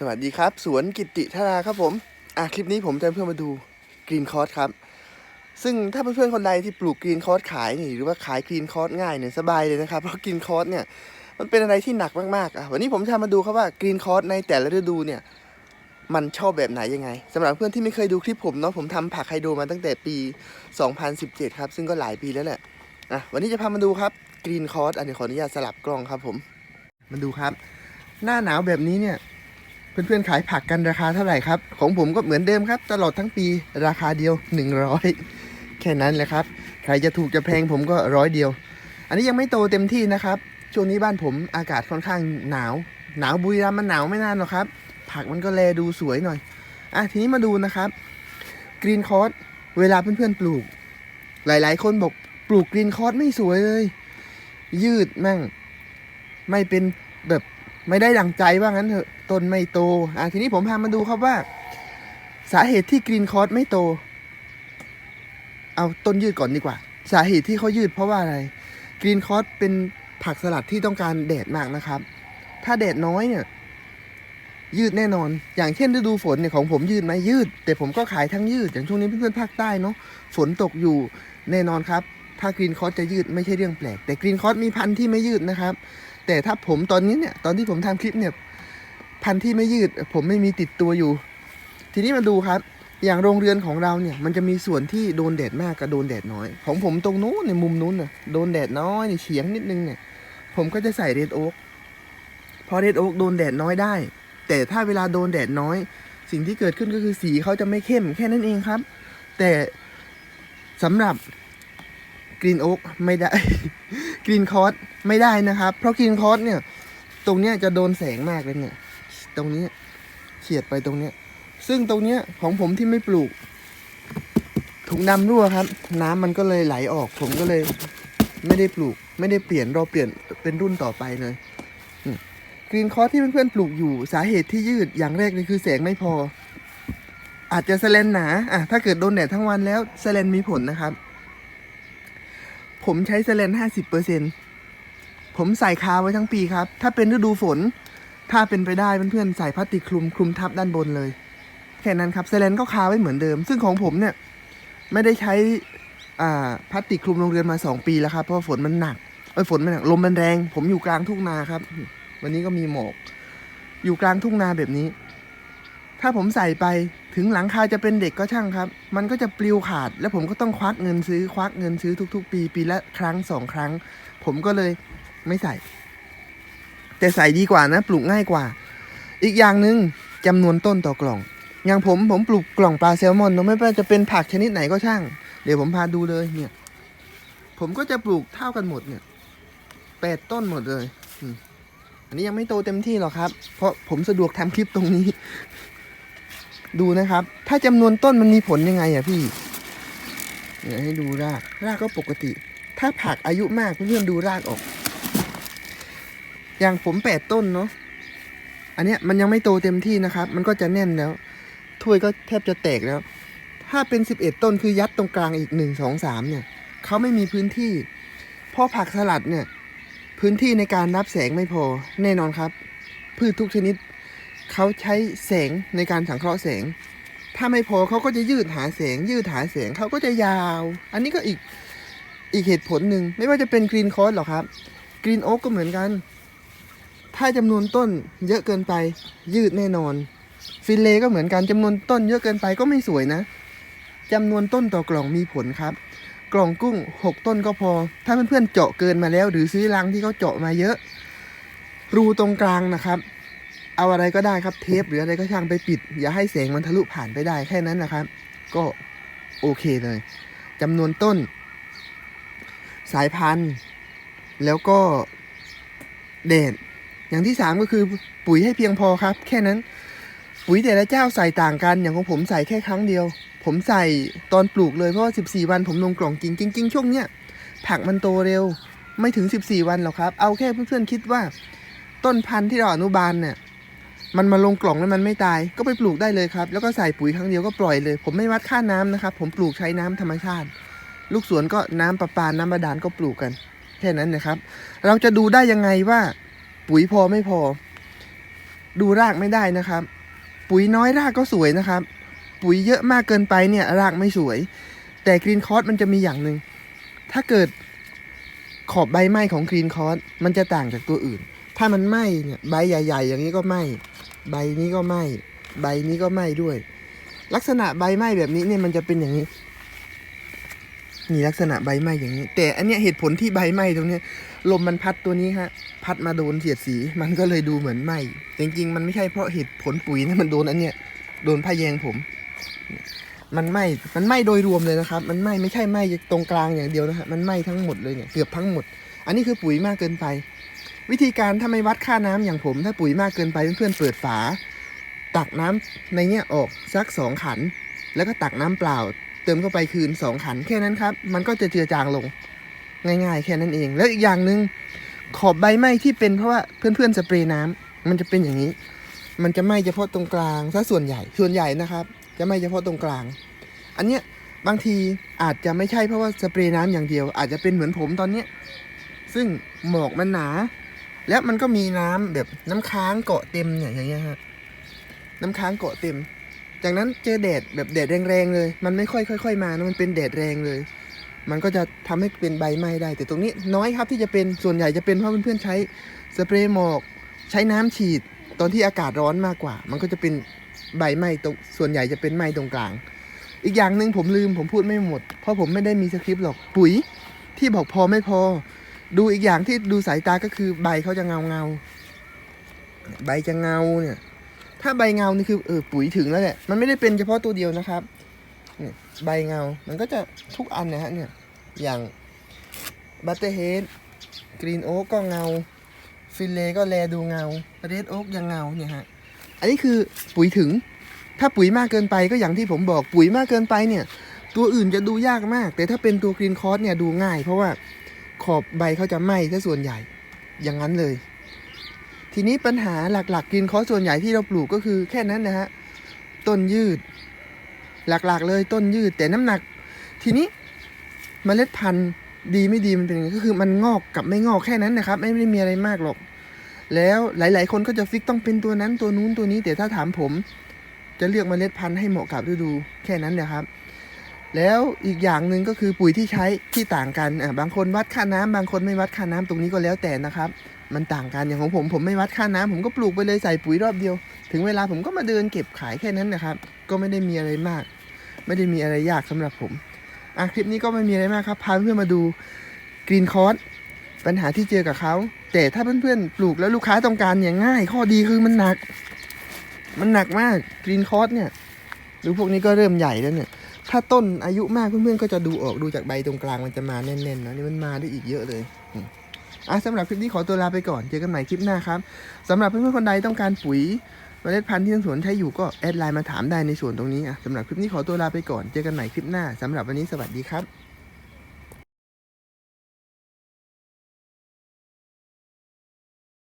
สวัสดีครับ สวนกิติธาราครับผม อะคลิปนี้ผมจะเพื่อนมาดูกรีนคอร์สครับ ซึ่งถ้าเพื่อนๆคนใดที่ปลูกกรีนคอร์สขายนี่หรือว่าขายกรีนคอร์สง่ายเนี่ยสบายเลยนะครับ เพราะกรีนคอร์สเนี่ยมันเป็นอะไรที่หนักมากๆอะวันนี้ผมจะมาดูครับว่ากรีนคอร์สในแต่ละฤดูเนี่ยมันชอบแบบไหนยังไงสำหรับเพื่อนที่ไม่เคยดูคลิปผมเนาะผมทำผักไฮโดรมาตั้งแต่ปี 2017 ครับ ซึ่งก็หลายปีแล้วแหละอะวันนี้จะพามาดูครับกรีนคอร์สอันนี้ขออนุญาตสลับกล้องครับผม มาดูครับ หน้าหนาวแบบนี้เนี่ย เพื่อนๆขายผักกันราคาเท่าไหร่ครับ ของผมก็เหมือนเดิมครับ ตลอดทั้งปีราคาเดียว 100 แค่นั้นแหละครับ ใครจะถูกจะแพงผมก็ร้อยเดียว อันนี้ยังไม่โตเต็มที่นะครับ ช่วงนี้บ้านผมอากาศค่อนข้างหนาว หนาวบุรีรัมย์มันหนาวไม่นานหรอกครับ ผักมันก็แลดูสวยหน่อย อะทีนี้มาดูนะครับกรีนคอร์สเวลาเพื่อนๆปลูก หลายๆ คนบอกปลูกกรีนคอร์สไม่สวยเลย ยืดมั่ง ไม่เป็นแบบ ไม่ได้ดังใจว่างั้นเถอะต้นไม่โตอะทีนี้ผมพามาดูครับว่า สาเหตุที่กรีนคอร์สไม่โต เอาต้นยืดก่อนดีกว่า สาเหตุที่เขายืดเพราะว่าอะไรกรีนคอร์สเป็นผักสลัดที่ต้องการแดดมากนะครับ ถ้าแดดน้อยเนี่ย ยืดแน่นอน อย่างเช่นฤดูฝนเนี่ยของผมยืดไหมยืด แต่ผมก็ขายทั้งยืด อย่างช่วงนี้เพื่อนๆภาคใต้เนาะฝนตกอยู่แน่นอนครับ ถ้ากรีนคอร์สจะยืดไม่ใช่เรื่องแปลก แต่กรีนคอร์สมีพันธุ์ที่ไม่ยืดนะครับ แต่ถ้าผมตอนนี้เนี่ยตอนที่ผมทำคลิปเนี่ยพันธุ์ที่ไม่ยืด ผมไม่มีติดตัวอยู่ ทีนี้มาดูครับ อย่างโรงเรือนของเราเนี่ย มันจะมีส่วนที่โดนแดดมากกับโดนแดดน้อย ของผมตรงนู้นในมุมนู้นน่ะโดนแดดน้อยนี่เฉียงนิดนึงเนี่ย ผมก็จะใส่เรดโอ๊กพอเรดโอ๊กโดนแดดน้อยได้ แต่ถ้าเวลาโดนแดดน้อย สิ่งที่เกิดขึ้นก็คือสีเขาจะไม่เข้มแค่นั้นเองครับ แต่สำหรับกรีนโอ๊กไม่ได้ กรีนคอร์สไม่ได้นะครับ เพราะกรีนคอร์สเนี่ย ตรงเนี้ยจะโดนแสงมากเลยเนี่ย ตรงนี้เฉียดไปตรงเนี้ย ซึ่งตรงเนี้ยของผมที่ไม่ปลูก ถุงดำรั่วครับ น้ำมันก็เลยไหลออก ผมก็เลยไม่ได้ปลูก ไม่ได้เปลี่ยนรอเปลี่ยนเป็นรุ่นต่อไปเลยกรีนคอร์สที่เพื่อนๆปลูกอยู่สาเหตุที่ยืดอย่างแรกเลยคือแสงไม่พอ อาจจะสลนหนาอะถ้าเกิดโดนแดดทั้งวันแล้วสลนมีผลนะครับ ผมใช้สแลนห้าสิบเปอร์เซ็นผมใส่คาไว้ทั้งปีครับ ถ้าเป็นฤดูฝน ถ้าเป็นไปได้เพื่อนๆใส่พลาสติกคลุมคลุมทับด้านบนเลย แค่นั้นครับสแลนก็คาไว้เหมือนเดิม ซึ่งของผมเนี่ยไม่ได้ใช้พลาสติกคลุมโรงเรือนมาสองปีแล้วครับ เพราะฝนมันหนักเอ้ยฝนมันหนักลมมันแรง ผมอยู่กลางทุ่งนาครับ วันนี้ก็มีหมอก อยู่กลางทุ่งนาแบบนี้ ถ้าผมใส่ไปถึงหลังคาจะเป็นเด็กก็ช่างครับ มันก็จะปลิวขาด แล้วผมก็ต้องควักเงินซื้อ ควักเงินซื้อทุก ๆ ปีปีละครั้งสองครั้ง ผมก็เลยไม่ใส่ แต่ใส่ดีกว่านะ ปลูกง่ายกว่า อีกอย่างหนึ่งจำนวนต้นต่อกล่อง อย่างผมผมปลูกกล่องปลาแซลมอนเนอะไม่ว่าจะเป็นผักชนิดไหนก็ช่าง เดี๋ยวผมพาดูเลยเนี่ย ผมก็จะปลูกเท่ากันหมดเนี่ยแปดต้นหมดเลยอันนี้ยังไม่โตเต็มที่หรอกครับ เพราะผมสะดวกทำคลิปตรงนี้ ดูนะครับ ถ้าจำนวนต้นมันมีผลยังไงอะพี่เดี๋ยวให้ดูราก รากก็ปกติ ถ้าผักอายุมากเพื่อนๆดูรากออก อย่างผมแปดต้นเนาะ อันเนี้ยมันยังไม่โตเต็มที่นะครับ มันก็จะแน่นแล้ว ถ้วยก็แทบจะแตกแล้ว ถ้าเป็นสิบเอ็ดต้นคือยัดตรงกลางอีกหนึ่งสองสามเนี่ยเขาไม่มีพื้นที่พราะผักสลัดเนี่ย พื้นที่ในการรับแสงไม่พอ แน่นอนครับ พืชทุกชนิด เขาใช้แสงในการสังเคราะห์แสง ถ้าไม่พอเขาก็จะยืดหาแสง ยืดหาแสงเขาก็จะยาว อันนี้ก็อีกอีกเหตุผลหนึ่งไม่ว่าจะเป็นกรีนคอร์สหรอกครับกรีนโอ๊กก็เหมือนกัน ถ้าจำนวนต้นเยอะเกินไป ยืดแน่นอน ฟินเลย์ก็เหมือนกันจำนวนต้นเยอะเกินไปก็ไม่สวยนะจำนวนต้นต่อกล่องมีผลครับ กล่องกุ้ง 6 ต้นก็พอ ถ้าเพื่อนๆเจาะเกินมาแล้ว หรือซื้อรังที่เขาเจาะมาเยอะ รูตรงกลางนะครับ เอาอะไรก็ได้ครับเทปหรืออะไรก็ช่างไปปิด อย่าให้แสงมันทะลุผ่านไปได้แค่นั้นนะครับ ก็โอเคเลยจำนวนต้น สายพันธุ์ แล้วก็แดดอย่างที่สามก็คือปุ๋ยให้เพียงพอครับ แค่นั้น ปุ๋ยแต่ละเจ้าใส่ต่างกัน อย่างของผมใส่แค่ครั้งเดียว ผมใส่ตอนปลูกเลยเพราะว่า14 วันผมลงกล่องจริงจริงช่วงเนี้ยผักมันโตเร็วไม่ถึง 14 วันหรอกครับ เอาแค่เพื่อนๆคิดว่า ต้นพันธุ์ที่เราอนุบาลเนี่ย มันมาลงกล่องแล้วมันไม่ตาย ก็ไปปลูกได้เลยครับ แล้วก็ใส่ปุ๋ยครั้งเดียวก็ปล่อยเลย ผมไม่วัดค่าน้ำนะครับ ผมปลูกใช้น้ำธรรมชาติ ลูกสวนก็น้ำประปาน้ำบาดาลก็ปลูกกัน แค่นั้นนะครับ เราจะดูได้ยังไงว่า ปุ๋ยพอไม่พอ ดูรากไม่ได้นะครับ ปุ๋ยน้อยรากก็สวยนะครับ ปุ๋ยเยอะมากเกินไปเนี่ยรากไม่สวย แต่กรีนคอร์สมันจะมีอย่างหนึ่งถ้าเกิดขอบใบไหม้ของกรีนคอร์สมันจะต่างจากตัวอื่น ถ้ามันไหม้เนี่ยใบใหญ่ ๆ อย่างนี้ก็ไหม้ ใบนี้ก็ไหม้ใบนี้ก็ไหม้ด้วย ลักษณะใบไหม้แบบนี้เนี่ยมันจะเป็นอย่างนี้นี่ลักษณะใบไหม้อย่างนี้ แต่อันเนี้ยเหตุผลที่ใบไหม้ตรงเนี้ยลมมันพัดตัวนี้ฮะ พัดมาโดนเสียดสีมันก็เลยดูเหมือนไหม้จริงๆ มันไม่ใช่เพราะเหตุผลปุ๋ยนะมันโดนอันเนี้ยโดนผ้าแยงผม มันไหม้มันไหม้โดยรวมเลยนะครับ มันไหม้ไม่ใช่ไหม้ตรงกลางอย่างเดียวนะฮะมันไหม้ทั้งหมดเลยเนี่ยเกือบทั้งหมด อันนี้คือปุ๋ยมากเกินไป วิธีการถ้าไม่วัดค่าน้ำอย่างผม ถ้าปุ๋ยมากเกินไปเพื่อนๆเปิดฝา ตักน้ำในเนี้ยออกสักสองขัน แล้วก็ตักน้ำเปล่า เติมเข้าไปคืนสองขันแค่นั้นครับ มันก็จะเจือจางลง ง่าย ๆ แค่นั้นเอง แล้วอีกอย่างหนึ่งขอบใบไหม้ที่เป็นเพราะว่าเพื่อนๆสเปรย์น้ำมันจะเป็นอย่างนี้ มันจะไหม้เฉพาะตรงกลางซะส่วนใหญ่ส่วนใหญ่นะครับ จะไหม้เฉพาะตรงกลาง อันเนี้ยบางทีอาจจะไม่ใช่เพราะว่าสเปรย์น้ำอย่างเดียว อาจจะเป็นเหมือนผมตอนเนี้ยซึ่งหมอกมันหนา แล้วมันก็มีน้ำแบบน้ำค้างเกาะเต็มเนี่ยอย่างเงี้ยฮะน้ำค้างเกาะเต็ม จากนั้นเจอแดดแบบแดดแรงๆเลย มันไม่ค่อยค่อยๆมานะมันเป็นแดดแรงเลย มันก็จะทำให้เป็นใบไหม้ได้ แต่ตรงนี้น้อยครับที่จะเป็นส่วนใหญ่จะเป็นเพราะเพื่อนๆใช้สเปรย์หมอก ใช้น้ำฉีด ตอนที่อากาศร้อนมากกว่า มันก็จะเป็นใบไหม้ตรงส่วนใหญ่จะเป็นไหม้ตรงกลาง อีกอย่างหนึ่งผมลืมผมพูดไม่หมด เพราะผมไม่ได้มีสคริปต์หรอกปุ๋ยที่บอกพอไม่พอ ดูอีกอย่างที่ดูสายตาก็คือใบเขาจะเงาเงาใบจะเงาเนี่ย ถ้าใบเงานี่คือเออปุ๋ยถึงแล้วแหละมันไม่ได้เป็นเฉพาะตัวเดียวนะครับเนี่ยใบเงา มันก็จะทุกอันนะฮะเนี่ย อย่างบัตเตอร์เฮดกรีนโอ๊กก็เงา ฟิลเลก็แลดูเงาเรดโอ๊กยังเงาเนี่ยฮะ อันนี้คือปุ๋ยถึง ถ้าปุ๋ยมากเกินไปก็อย่างที่ผมบอกปุ๋ยมากเกินไปเนี่ย ตัวอื่นจะดูยากมาก แต่ถ้าเป็นตัวกรีนคอร์สเนี่ยดูง่าย เพราะว่า ขอบใบเขาจะไหม้ซะส่วนใหญ่ อย่างนั้นเลย ทีนี้ปัญหาหลักๆกรีนคอส่วนใหญ่ที่เราปลูกก็คือแค่นั้นนะฮะ ต้นยืด หลักๆเลยต้นยืดแต่น้ำหนัก ทีนี้เมล็ดพันธุ์ดีไม่ดีมันเป็นก็คือมันงอกกับไม่งอกแค่นั้นนะครับ ไม่ได้มีอะไรมากหรอก แล้วหลายๆ คนก็จะฟิกต้องเป็นตัวนั้นตัวนู้นตัวนี้แต่ถ้าถามผม จะเลือกเมล็ดพันธุ์ให้เหมาะกับฤดูแค่นั้นนะครับ แล้วอีกอย่างหนึ่งก็คือปุ๋ยที่ใช้ที่ต่างกันอะบางคนวัดค่าน้ำบางคนไม่วัดค่าน้ำตรงนี้ก็แล้วแต่นะครับ มันต่างกันอย่างของผมผมไม่วัดค่าน้ำผมก็ปลูกไปเลยใส่ปุ๋ยรอบเดียว ถึงเวลาผมก็มาเดินเก็บขายแค่นั้นนะครับ ก็ไม่ได้มีอะไรมาก ไม่ได้มีอะไรยากสำหรับผมอะคลิปนี้ก็ไม่มีอะไรมากครับพาเพื่อนมาดูกรีนคอร์สปัญหาที่เจอกับเขาแต่ถ้าเพื่อนๆปลูกแล้วลูกค้าต้องการอย่างง่าย ข้อดีคือมันหนัก มันหนักมากกรีนคอร์สเนี่ยหรือพวกนี้ก็เริ่มใหญ่แล้วเนี่ย ถ้าต้นอายุมากเพื่อนๆก็จะดูออกดูจากใบตรงกลางมันจะมาแน่นๆนะนี่มันมาได้อีกเยอะเลยอะสำหรับคลิปนี้ขอตัวลาไปก่อนเจอกันใหม่คลิปหน้าครับสำหรับเพื่อนๆคนใดต้องการปุ๋ยเมล็ดพันธุ์ที่ทางสวนใช้อยู่ก็แอดไลน์มาถามได้ในส่วนตรงนี้อะสำหรับคลิปนี้ขอตัวลาไปก่อนเจอกันใหม่คลิปหน้าสำหรับวันนี้สวัสดีครับ